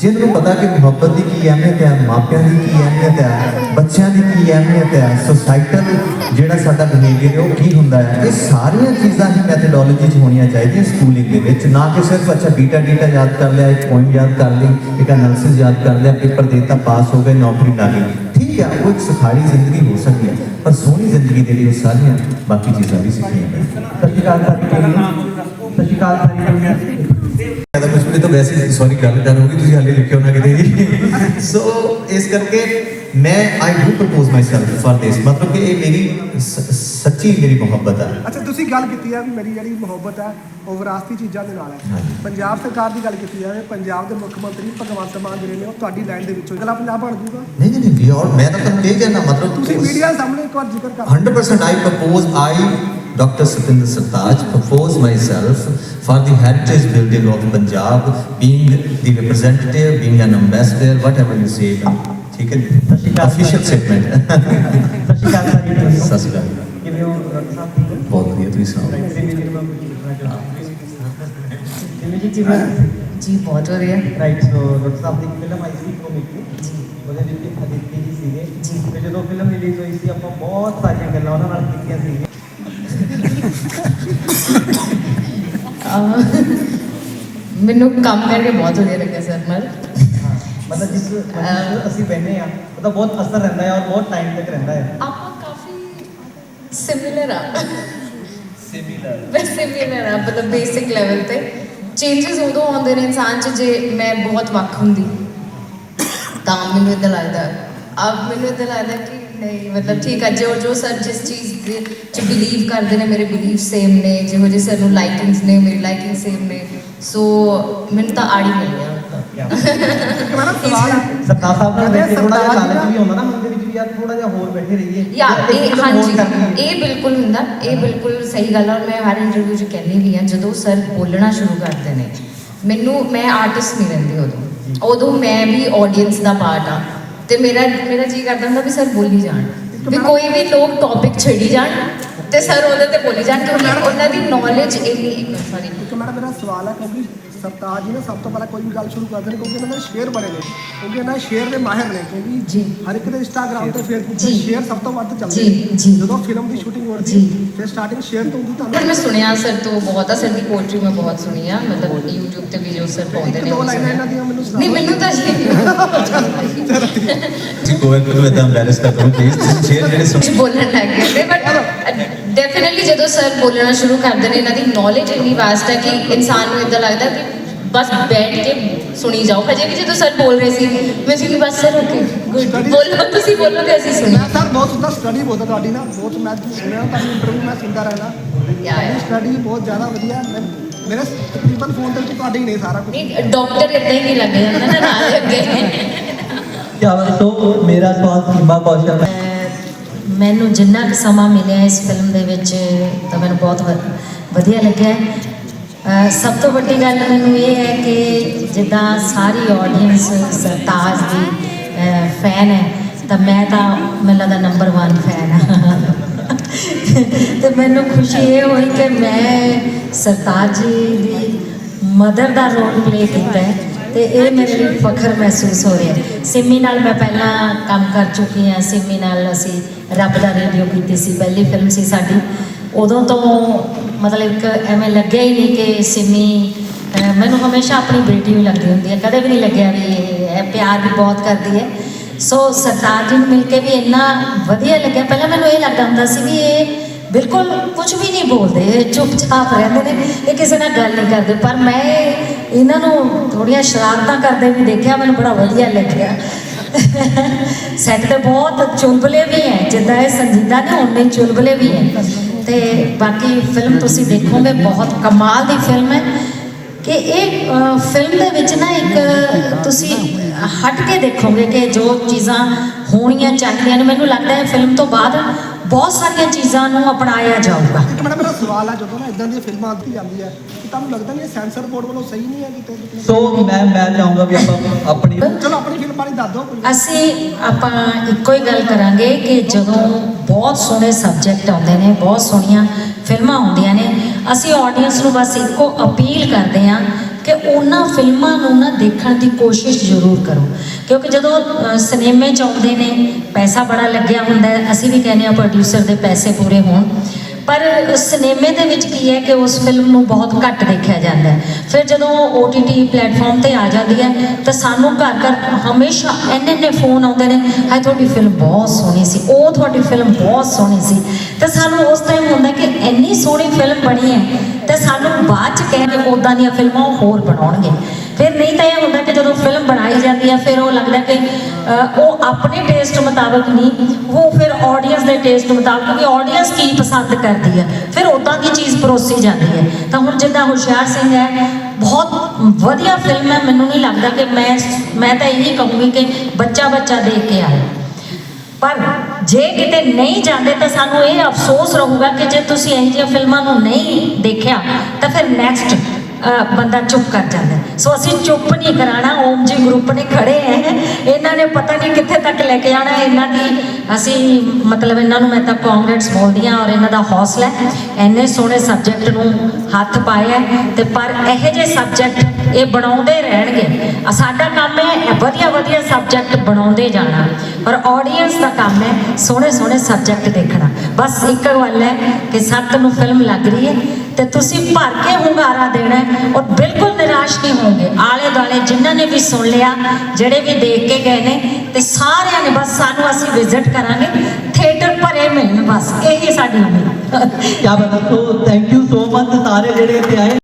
ਜਿਹਨਾਂ ਨੂੰ ਪਤਾ ਕਿ ਮੁਹੱਬਤ ਦੀ ਕੀ ਅਹਿਮੀਅਤ ਹੈ ਮਾਪਿਆਂ ਦੀ ਕੀ ਅਹਿਮੀਅਤ ਹੈ ਬੱਚਿਆਂ ਦੀ ਕੀ ਅਹਿਮੀਅਤ ਹੈ ਸੋਸਾਇਟਲ ਜਿਹੜਾ ਸਾਡਾ ਬਿਹੇਵੀਅਰ ਹੈ ਉਹ ਕੀ ਹੁੰਦਾ ਹੈ ਇਹ ਸਾਰੀਆਂ ਚੀਜ਼ਾਂ ਹੀ ਮੈਥਡੋਲੋਜੀ 'ਚ ਹੋਣੀਆਂ ਚਾਹੀਦੀਆਂ ਸਕੂਲਿੰਗ ਦੇ ਵਿੱਚ। ਨਾ ਕਿ ਸਿਰਫ ਅੱਛਾ ਬੀਟਾ ਡੀਟਾ ਯਾਦ ਕਰ ਲਿਆ, ਇੱਕ ਪੁਆਇੰਟ ਯਾਦ ਕਰ ਲਈ, ਇੱਕ ਐਨਾਲਿਸਿਸ ਯਾਦ ਕਰ ਲਿਆ, ਪੇਪਰ ਦੇਤਾ ਪਾਸ ਹੋ ਗਏ, ਨੌਕਰੀ ਲੱਗ ਗਈ ਠੀਕ ਹੈ ਉਹ ਇੱਕ ਸੁਖਾਲੀ ਜ਼ਿੰਦਗੀ ਹੋ ਸਕਦੀ ਹੈ ਪਰ ਸੋਹਣੀ ਜ਼ਿੰਦਗੀ ਦੇ ਲਈ ਉਹ ਸਾਰੀਆਂ ਬਾਕੀ ਚੀਜ਼ਾਂ ਵੀ ਸਿੱਖਣੀਆਂ ਪੈਂਦੀਆਂ ਸਤਿ ਸ਼੍ਰੀ ਅਕਾਲ ਸਤਿ ਸ਼੍ਰੀ ਅਕਾਲ ਸਾਰੀ ਇਹਦਾ ਕੁਝ ਵੀ ਤਾਂ ਵੈਸੇ ਸੌਰੀ ਗੱਲ ਕਰ ਹੋਗੀ ਤੁਸੀਂ ਹਾਲੇ ਲਿਖਿਓ ਨਾ ਕਿਤੇ ਜੀ ਸੋ ਇਸ ਕਰਕੇ ਮੈਂ I do propose myself for this ਮਤਲਬ ਕਿ ਇਹ ਮੇਰੀ ਸੱਚੀ ਮੇਰੀ ਮੁਹੱਬਤ ਹੈ ਅੱਛਾ ਤੁਸੀਂ ਗੱਲ ਕੀਤੀ ਹੈ ਵੀ ਮੇਰੀ ਜਿਹੜੀ ਮੁਹੱਬਤ ਹੈ ਉਹ ਵਿਰਾਸਤੀ ਚੀਜ਼ਾਂ ਦੇ ਨਾਲ ਹੈ। ਪੰਜਾਬ ਸਰਕਾਰ ਦੀ ਗੱਲ ਕੀਤੀ ਜਾਵੇ ਪੰਜਾਬ ਦੇ ਮੁੱਖ ਮੰਤਰੀ ਭਗਵੰਤ ਮਾਨ ਜਿਹੜੇ ਨੇ ਉਹ ਤੁਹਾਡੀ ਲਾਈਨ ਦੇ ਵਿੱਚੋਂ ਅਗਲਾ ਪੰਜਾਬ ਬਣ ਜੂਗਾ ਨਹੀਂ ਨਹੀਂ ਨਹੀਂ ਮੈਂ ਤਾਂ ਤੁਹਾਨੂੰ ਇਹ ਕਹਿਣਾ ਮਤਲਬ ਤੁਸੀਂ ਮੀਡੀਆ ਸਾਹਮਣੇ ਇੱਕ ਵਾਰ ਜ਼ਿਕਰ ਕਰ। 100% I propose I Dr. Satinder Sartaj propose myself for the heritage building of Punjab being the representative being an ambassador whatever you say ਠੀਕ ਹੈ official statement ਸਤਿ ਸ਼੍ਰੀ ਅਕਾਲ ਸਾਰੀ ਸਤਿ ਸ਼੍ਰੀ ਅਕਾਲ ਕਿਵੇਂ ਹੋ ਡਾਕਟਰ ਸਾਹਿਬ ਬਹੁਤ ਵਧੀਆ ਤੁਸੀਂ ਸੁਣਾਓ ਜਿਵੇਂ ਜੀ ਕਿਵੇਂ ਜੀ ਬਹੁਤ ਵਧੀਆ ਰਾਈਟ ਸੋ ਡਾਕਟਰ ਸਾਹਿਬ ਦੀ ਫਿਲਮ ਆਈ ਸੀ ਕੋਮਿਕ ਜੀ ਉਹਦੇ ਵਿੱਚ ਅਦਿੱਤੀ ਜੀ ਸੀਗੇ ਜੀ। ਤੇ ਜਦੋਂ ਫਿਲਮ ਰਿਲੀਜ਼ ਹੋਈ ਸੀ ਆਪਾਂ ਬਹੁਤ ਸਾਰੀਆਂ ਗੱਲਾਂ ਉਹਨਾਂ ਨਾਲ ਕੀਤੀਆਂ ਸੀ ਮੈਨੂੰ ਕੰਮ ਕਰਕੇ ਬਹੁਤ ਵਧੀਆ ਲੱਗਿਆ ਸਰ ਨਾਲ ਮਤਲਬ ਜਿਸ ਅਸੀਂ ਬੈਠੇ ਆ ਉਹਦਾ ਬਹੁਤ ਅਸਰ ਰਹਿੰਦਾ ਹੈ ਔਰ ਬਹੁਤ ਟਾਈਮ ਤੱਕ ਰਹਿੰਦਾ ਹੈ। ਆਪਾਂ ਕਾਫੀ ਸਿਮਿਲਰ ਆ। ਸਿਮਿਲਰ ਬਸ ਸਿਮਿਲਰ ਆ ਮਤਲਬ ਬੇਸਿਕ ਲੈਵਲ ਤੇ। ਚੇਂਜਸ ਉਦੋਂ ਆਉਂਦੇ ਨੇ ਇਨਸਾਨ ਚ ਜੇ ਮੈਂ ਬਹੁਤ ਵੱਖ ਹੁੰਦੀ ਤਾਂ ਮੈਨੂੰ ਇਦਾਂ ਲੱਗਦਾ। ਅਬ ਮੈਨੂੰ ਇਦਾਂ ਲੱਗਦਾ ਕਿ ਨਹੀਂ ਮਤਲਬ ਠੀਕ ਆ ਜੋ ਜੋ ਸਰ ਜਿਸ ਚੀਜ਼ ਦੇ ਚ ਬਿਲੀਵ ਕਰਦੇ ਨੇ ਮੇਰੇ ਬਿਲੀਵ ਸੇਮ ਨੇ ਜਿਹੋ ਜਿਹੇ ਸਰ ਨੂੰ ਲਾਈਕਿੰਗਸ ਨੇ ਮੇਰੀ ਲਾਈਕਿੰਗ ਸੇਮ ਨੇ ਸੋ ਮੈਨੂੰ ਤਾਂ ਆੜੀ ਮਿਲ ਗਿਆ ਇੱਕ ਮੇਰਾ ਸਵਾਲ ਹੈ ਸਰਦਾਰ ਸਾਹਿਬ ਨਾਲ ਕਹਿੰਦੇ ਬੈਠੇ ਥੋੜਾ ਜਿਹਾ ਸਰਦਾਰ ਜੀ ਲਾਲਚ ਵੀ ਹੁੰਦਾ ਨਾ ਮਨ ਦੇ ਵਿੱਚ ਵੀ ਯਾਰ ਥੋੜਾ ਜਿਹਾ ਹੋਰ ਬੈਠੇ ਰਹੀਏ। ਯਾ ਇੱਕ ਇਹ film ਹੋਰ ਹਾਂਜੀ। ਇਹ ਬਿਲਕੁਲ ਹੁੰਦਾ ਇਹ ਬਿਲਕੁਲ ਸਹੀ ਗੱਲ ਆ ਔਰ ਮੈਂ ਹਰ ਇੰਟਰਵਿਊ 'ਚ ਕਹਿੰਦੀ ਵੀ ਆ ਜਦੋਂ ਸਰ ਬੋਲਣਾ ਸ਼ੁਰੂ ਕਰਦੇ ਨੇ ਮੈਨੂੰ ਮੈਂ ਆਰਟਿਸਟ ਨਹੀਂ ਰਹਿੰਦੀ ਉਦੋਂ। ਉਦੋਂ ਮੈਂ ਵੀ ਆਡੀਅנס ਦਾ ਪਾਰਟ ਆ। ਤੇ ਮੇਰਾ ਮੇਰਾ ਜੀ ਕਰਦਾ ਹੁੰਦਾ ਵੀ ਸਰ ਬੋਲੀ ਜਾਣ। ਵੀ ਕੋਈ ਵੀ ਲੋਕ ਟੌਪਿਕ ਛੇੜੀ ਜਾਣ ਤੇ ਸਰ ਉਹਦੇ ਤੇ ਬੋਲੀ ਜਾਣ ਕਿਉਂਕਿ ਉਹਨਾਂ ਦੀ ਨੌਲੇਜ ਇੰਨੀ ਸੌਰੀ ਇੱਕ ਮੇਰਾ ਮੇਰਾ ਸਵਾਲ ਹੈ ਕਿਉਂਕਿ ਸਰਤਾਜ ਜੀ ਨੇ ਸਭ ਤੋਂ ਪਹਿਲਾਂ ਕੋਈ ਵੀ ਗੱਲ ਸ਼ੁਰੂ ਕਰਦੇ ਨੇ ਕਿਉਂਕਿ ਇਹਨਾਂ ਦੇ ਸ਼ੇਅਰ ਬੜੇ ਨੇ ਕਿਉਂਕਿ ਇਹਨਾਂ ਸ਼ੇਅਰ ਦੇ ਮਾਹਿਰ ਨੇ ਕਿਉਂਕਿ ਜੀ। ਹਰ ਇੱਕ ਦੇ ਇੰਸਟਾਗ੍ਰam ਤੇ ਫੇਸਬੁੱਕ ਤੇ। ਸ਼ੇਅਰ ਸਭ ਤੋਂ ਵੱਧ ਚੱਲਦੇ ਨੇ। ਜਦੋਂ ਫਿਲਮ ਦੀ ਸ਼ੂਟਿੰਗ ਹੋ ਰਹੀ ਫਿਰ ਸਟਾਰਟਿੰਗ ਸ਼ੇਅਰ ਤੋਂ ਹੁੰਦੀ ਪਰ ਮੈਂ ਸੁਣਿਆ ਸਰ ਤੋਂ ਬਹੁਤ ਆ ਸਰ ਦੀ ਪੋਇਟਰੀ ਮੈਂ ਬਹੁਤ ਸੁਣੀ ਆ ਮਤਲਬ YouTube ਤੇ ਵੀ ਜੋ ਸਰ ਪਾਉਂਦੇ ਨੇ ਦੋ ਉਹ ਲਾਈਨਾਂ। ਇਹਨਾਂ ਦੀਆਂ ਮੈਨੂੰ ਸੁਣਾਓ। ਨਹੀਂ ਮੈਨੂੰ ਤਾਂ ਜੀ ਕੋਈ ਕੋਈ ਇਦਾਂ ਐਮਬੈਰਸ ਕਰ ਕਰੋ ਪਲੀਜ਼ ਸ਼ੇਅਰ ਜਿਹੜੇ ਸੁਣ ਬੋਲਣ ਲੱਗ ਗਏ ਬਟ ਡੈਫੀਨਿਟਲੀ ਜਦੋਂ ਸਰ ਬੋਲਣਾ ਸ਼ੁਰੂ ਕਰਦੇ ਨੇ ਇਹਨਾਂ ਦੀ ਨੌਲੇਜ ਇੰਨੀ ਵਾਸਟ ਹੈ ਕਿ ਇਨਸਾਨ ਨੂੰ ਇਦਾਂ ਲੱਗਦਾ ਕਿ ਬਸ ਬੈਠ ਕੇ ਸੁਣੀ ਜਾਓ। ਹਜੇ ਵੀ ਜਦੋਂ ਸਰ ਬੋਲ ਰਹੇ ਸੀ ਮੈਂ ਸੀ ਕਿ ਬਸ ਸਰ ਓਕੇ ਗੁੱਡ ਬੋਲੋ ਤੁਸੀਂ ਬੋਲੋ ਤੇ ਅਸੀਂ ਸੁਣੀ ਮੈਂ ਸਰ ਬਹੁਤ ਸੁਣਦਾ ਸਟੱਡੀ ਬਹੁਤ ਹੈ ਤੁਹਾਡੀ ਨਾ ਬਹੁਤ ਮੈਂ ਸੁਣਿਆ ਤੁਹਾਡੀ ਇੰਟਰਵਿਊ ਮੈਂ ਸੁਣਦਾ ਰਹਿਣਾ ਯਾ ਯਾ। ਸਟੱਡੀ ਬਹੁਤ ਜ਼ਿਆਦਾ ਵਧੀਆ ਮੈਂ ਮੇਰੇ ਤਕਰੀਬਨ ਫੋਨ ਤੇ ਤੁਹਾਡੇ ਹੀ ਨੇ ਸਾਰਾ ਕੁਝ ਨਹੀਂ ਡਾਕਟਰ ਇਦਾਂ ਹੀ ਨਹੀਂ ਲੱਗ ਜਾਂਦਾ ਨਾ ਨਾਲ ਅੱਗੇ। ਕਿਆ ਬਾਤ ਸੋ ਮੇਰਾ ਸਵਾਲ ਸੀਮਾ ਕੌਸ਼ਲ ਹੈ। ਮੈਨੂੰ ਜਿੰਨਾ ਕੁ ਸਮਾਂ ਮਿਲਿਆ ਇਸ ਫਿਲਮ ਦੇ ਵਿੱਚ, ਤਾਂ ਮੈਨੂੰ ਬਹੁਤ ਵ- ਵਧੀਆ ਲੱਗਿਆ। ਸਭ ਤੋਂ ਵੱਡੀ ਗੱਲ ਮੈਨੂੰ ਇਹ ਹੈ ਕਿ ਜਿੱਦਾਂ ਸਾਰੀ ਆਡੀਅנס ਸਰਤਾਜ ਦੀ ਫੈਨ ਹੈ, ਤਾਂ ਮੈਂ ਤਾਂ ਮੈਨੂੰ ਲੱਗਦਾ ਨੰਬਰ 1 ਫੈਨ ਹਾਂ। ਤੇ ਮੈਨੂੰ ਖੁਸ਼ੀ ਇਹ ਹੋਈ ਕਿ ਮੈਂ ਸਰਤਾਜ ਜੀ ਦੀ ਮਦਰ ਦਾ ਰੋਲ ਪਲੇ ਕੀਤਾ ਹੈ, ਤੇ ਇਹ ਮੇਰੇ ਲਈ ਫਖਰ ਮਹਿਸੂਸ ਹੋ ਰਿਹਾ ਹੈ। ਸਿੰਮੀ ਨਾਲ ਮੈਂ ਪਹਿਲਾਂ ਕੰਮ ਕਰ ਚੁੱਕੀ ਹਾਂ। ਸਿੰਮੀ ਨਾਲ ਅਸੀਂ ਰੱਬ ਦਾ ਰੇਡੀਓ ਕੀਤੀ ਸੀ। ਪਹਿਲੀ ਫਿਲਮ ਸੀ ਸਾਡੀ। ਉਦੋਂ ਤੋਂ ਮਤਲਬ ਇੱਕ ਐਵੇਂ ਲੱਗਿਆ ਹੀ ਨਹੀਂ ਕਿ ਸਿੰਮੀ ਮੈਨੂੰ ਹਮੇਸ਼ਾ ਆਪਣੀ ਬੇਟੀ ਵੀ ਲੱਗਦੀ ਹੁੰਦੀ ਹੈ। ਕਦੇ ਵੀ ਨਹੀਂ ਲੱਗਿਆ ਵੀ ਇਹ ਪਿਆਰ ਵੀ ਬਹੁਤ ਕਰਦੀ ਹੈ। ਸੋ ਸਰਦਾਰ ਜੀ ਨੂੰ ਮਿਲ ਕੇ ਵੀ ਇੰਨਾ ਵਧੀਆ ਲੱਗਿਆ। ਪਹਿਲਾਂ ਮੈਨੂੰ ਇਹ ਲੱਗਦਾ ਹੁੰਦਾ ਸੀ ਵੀ ਇਹ ਬਿਲਕੁਲ ਕੁਝ ਵੀ ਨਹੀਂ ਬੋਲਦੇ। ਇਹ ਚੁੱਪਚਾਪ ਰਹਿੰਦੇ ਨੇ। ਇਹ ਕਿਸੇ ਨਾਲ ਗੱਲ ਨਹੀਂ ਕਰਦੇ। ਪਰ ਮੈਂ ਇਹਨਾਂ ਨੂੰ ਥੋੜੀਆਂ ਸ਼ਰਾਰਤਾਂ ਕਰਦੇ ਵੀ ਦੇਖਿਆ, ਮੈਨੂੰ ਬੜਾ ਵਧੀਆ ਲੱਗਿਆ। ਸੈੱਟ ਤੇ ਬਹੁਤ ਚੁਲਬਲੇ ਵੀ ਹੈ, ਜਿੱਦਾਂ ਇਹ ਸੰਜੀਦਾ ਨੇ ਉਨੇ ਚੁਲਬਲੇ ਵੀ ਹੈ। ਤੇ ਬਾਕੀ ਫਿਲਮ ਤੁਸੀਂ ਦੇਖੋਗੇ, ਬਹੁਤ ਕਮਾਲ ਦੀ ਫਿਲਮ ਹੈ। ਕਿ ਇਹ ਫਿਲਮ ਦੇ ਵਿੱਚ ਨਾ ਇੱਕ ਤੁਸੀਂ ਹਟ ਕੇ ਦੇਖੋਗੇ ਕਿ ਜੋ ਚੀਜ਼ਾਂ ਹੋਣੀਆਂ ਚਾਹੀਦੀਆਂ ਨੇ। ਮੈਨੂੰ ਲੱਗਦਾ ਹੈ ਫਿਲਮ ਤੋਂ ਬਾਅਦ ਬਹੁਤ ਸਾਰੀਆਂ ਚੀਜ਼ਾਂ ਨੂੰ ਅਪਣਾਇਆ ਜਾਊਗਾ ਇੱਕ ਮਿੰਟ ਮੇਰਾ ਸਵਾਲ ਹੈ ਜਦੋਂ ਨਾ ਇਦਾਂ ਦੀਆਂ ਫਿਲਮਾਂ ਆਉਂਦੀ ਜਾਂਦੀ ਹੈ ਕਿ ਤੁਹਾਨੂੰ ਲੱਗਦਾ ਨਹੀਂ ਇਹ ਸੈਂਸਰ ਬੋਰਡ ਵੱਲੋਂ ਸਹੀ ਨਹੀਂ ਹੈ ਕਿਤੇ? ਸੋ ਮੈਂ ਮੈਂ ਚਾਹੂੰਗਾ ਵੀ ਆਪਾਂ ਆਪਣੀ ਚਲੋ ਆਪਣੀ ਫਿਲਮ ਬਾਰੇ ਦੱਸ ਦਿਓ ਅਸੀਂ ਆਪਾਂ ਇੱਕੋ ਹੀ ਗੱਲ ਕਰਾਂਗੇ ਕਿ ਜਦੋਂ ਬਹੁਤ ਸੋਹਣੇ ਸਬਜੈਕਟ ਆਉਂਦੇ ਨੇ ਬਹੁਤ ਸੋਹਣੀਆਂ ਫਿਲਮਾਂ ਹੁੰਦੀਆਂ ਨੇ ਅਸੀਂ ਆਡੀਅנס ਨੂੰ ਬਸ ਇੱਕੋ ਅਪੀਲ ਕਰਦੇ ਹਾਂ ਕਿ ਉਹਨਾਂ ਫਿਲਮਾਂ ਨੂੰ ਨਾ ਦੇਖਣ ਦੀ ਕੋਸ਼ਿਸ਼ ਜ਼ਰੂਰ ਕਰੋ। ਕਿਉਂਕਿ ਜਦੋਂ ਸਿਨੇਮੇ 'ਚ ਆਉਂਦੇ ਨੇ, ਪੈਸਾ ਬੜਾ ਲੱਗਿਆ ਹੁੰਦਾ ਅਸੀਂ ਵੀ ਕਹਿੰਦੇ ਆ ਪ੍ਰੋਡਿਊਸਰ ਦੇ ਪੈਸੇ ਪੂਰੇ ਹੋਣ। ਪਰ ਸਿਨੇਮੇ ਦੇ ਵਿੱਚ ਕੀ ਹੈ ਕਿ ਉਸ ਫਿਲਮ ਨੂੰ ਬਹੁਤ ਘੱਟ ਦੇਖਿਆ ਜਾਂਦਾ ਹੈ। ਫਿਰ ਜਦੋਂ OTT ਪਲੇਟਫਾਰਮ ਤੇ ਆ ਜਾਂਦੀ ਹੈ, ਤਾਂ ਸਾਨੂੰ ਘਰ ਘਰ ਹਮੇਸ਼ਾ ਇੰਨੇ ਇੰਨੇ ਫੋਨ ਆਉਂਦੇ ਨੇ, ਹਾਏ, ਤੁਹਾਡੀ ਫਿਲਮ ਬਹੁਤ ਸੋਹਣੀ ਸੀ, ਉਹ ਤੁਹਾਡੀ ਫਿਲਮ ਬਹੁਤ ਸੋਹਣੀ ਸੀ। ਤੇ ਸਾਨੂੰ ਉਸ ਟਾਈਮ ਹੁੰਦਾ ਕਿ ਇੰਨੀ ਸੋਹਣੀ ਫਿਲਮ ਬਣੀ ਹੈ, ਤੇ ਸਾਨੂੰ ਬਾਅਦ ਚ ਕਹਿ ਕੇ ਉਦਾਂ ਦੀਆਂ ਫਿਲਮਾਂ ਉਹ ਹੋਰ ਬਣਾਉਣਗੇ। ਫਿਰ ਨਹੀਂ ਤਾਂ ਇਹ ਹੁੰਦਾ ਕਿ ਜਦੋਂ ਫਿਲਮ ਬਣਾਈ ਜਾਂਦੀ ਹੈ ਫਿਰ ਉਹ ਲੱਗਦਾ ਕਿ ਉਹ ਆਪਣੇ ਟੇਸਟ ਮੁਤਾਬਕ ਨਹੀਂ, ਉਹ ਫਿਰ ਆਡੀਅנס ਦੇ ਟੇਸਟ ਮੁਤਾਬਕ ਵੀ ਆਡੀਅנס ਕੀ ਪਸੰਦ ਕਰਦੀ ਹੈ ਫਿਰ ਉਦਾਂ ਦੀ ਚੀਜ਼ ਪਰੋਸੀ ਜਾਂਦੀ ਹੈ ਤਾਂ ਹੁਣ ਜਿੱਦਾਂ ਹੁਸ਼ਿਆਰ ਸਿੰਘ ਹੈ, ਬਹੁਤ ਵਧੀਆ ਫਿਲਮ ਹੈ, ਮੈਨੂੰ ਨਹੀਂ ਲੱਗਦਾ ਕਿ ਮੈਂ ਮੈਂ ਤਾਂ ਇਹੀ ਕਹੂੰਗੀ ਕਿ ਬੱਚਾ ਬੱਚਾ ਦੇਖ ਕੇ ਆਏ ਪਰ ਜੇ ਕਿਤੇ ਨਹੀਂ ਜਾਂਦੇ ਤਾਂ ਸਾਨੂੰ ਇਹ ਅਫਸੋਸ ਰਹੂਗਾ ਕਿ ਜੇ ਤੁਸੀਂ ਇਹ ਜਿਹੀਆਂ ਫਿਲਮਾਂ ਨੂੰ ਨਹੀਂ ਦੇਖਿਆ, ਤਾਂ ਫਿਰ ਨੈਕਸਟ ਬੰਦਾ ਚੁੱਪ ਕਰ ਜਾਂਦਾ। ਸੋ ਅਸੀਂ ਚੁੱਪ ਨਹੀਂ ਕਰਾਣਾ, ਓਮ ਜੀ ਗਰੁੱਪ ਨੇ ਖੜੇ ਹੈ ਇਹਨਾਂ ਨੇ ਪਤਾ ਨਹੀਂ ਕਿੱਥੇ ਤੱਕ ਲੈ ਕੇ ਜਾਣਾ ਇਹਨਾਂ ਦੀ ਅਸੀਂ ਮਤਲਬ ਇਹਨਾਂ ਨੂੰ ਮੈਂ ਤਾਂ ਕਾਂਗਰਸ ਬੋਲਦੀ ਹਾਂ ਔਰ ਇਹਨਾਂ ਦਾ ਹੌਸਲਾ ਹੈ। ਇੰਨੇ ਸੋਹਣੇ ਸਬਜੈਕਟ ਨੂੰ ਹੱਥ ਪਾਇਆ ਹੈ ਤੇ ਪਰ ਇਹੋ ਜਿਹੇ ਸਬਜੈਕਟ ਇਹ ਬਣਾਉਂਦੇ ਰਹਿਣਗੇ ਸਾਡਾ ਕੰਮ ਹੈ ਵਧੀਆ ਵਧੀਆ ਸਬਜੈਕਟ ਬਣਾਉਂਦੇ ਜਾਣਾ। ਔਰ ਆਡੀਅנס ਦਾ ਕੰਮ ਹੈ ਸੋਹਣੇ ਸੋਹਣੇ ਸਬਜੈਕਟ ਦੇਖਣਾ। ਬਸ ਇੱਕ ਗੱਲ ਹੈ ਕਿ ਸੱਤ ਨੂੰ ਫਿਲਮ ਲੱਗ ਰਹੀ ਹੈ ਤੇ ਤੁਸੀਂ ਭਰ ਕੇ ਹੁੰਗਾਰਾ ਦੇਣਾ ਔਰ ਬਿਲਕੁਲ ਨਿਰਾਸ਼ ਨਹੀਂ ਹੋਵੋਗੇ। ਆਲੇ ਦੁਆਲੇ ਜਿਨ੍ਹਾਂ ਨੇ ਵੀ ਸੁਣ ਲਿਆ, ਜਿਹੜੇ ਵੀ ਦੇਖ ਕੇ ਗਏ ਨੇ, ਤੇ ਸਾਰਿਆਂ ਨੇ ਬਸ ਸਾਨੂੰ ਅਸੀਂ ਵਿਜ਼ਿਟ ਕਰਾਂਗੇ। ਥੀਏਟਰ ਭਰੇ ਮਿਲਣ ਬਸ, ਇਹੀ ਸਾਡੀ ਉਮੀਦ। ਕਿਆ ਬਤਾ so thank you so much ਸਾਰੇ ਜਿਹੜੇ ਇੱਥੇ ਆਏ।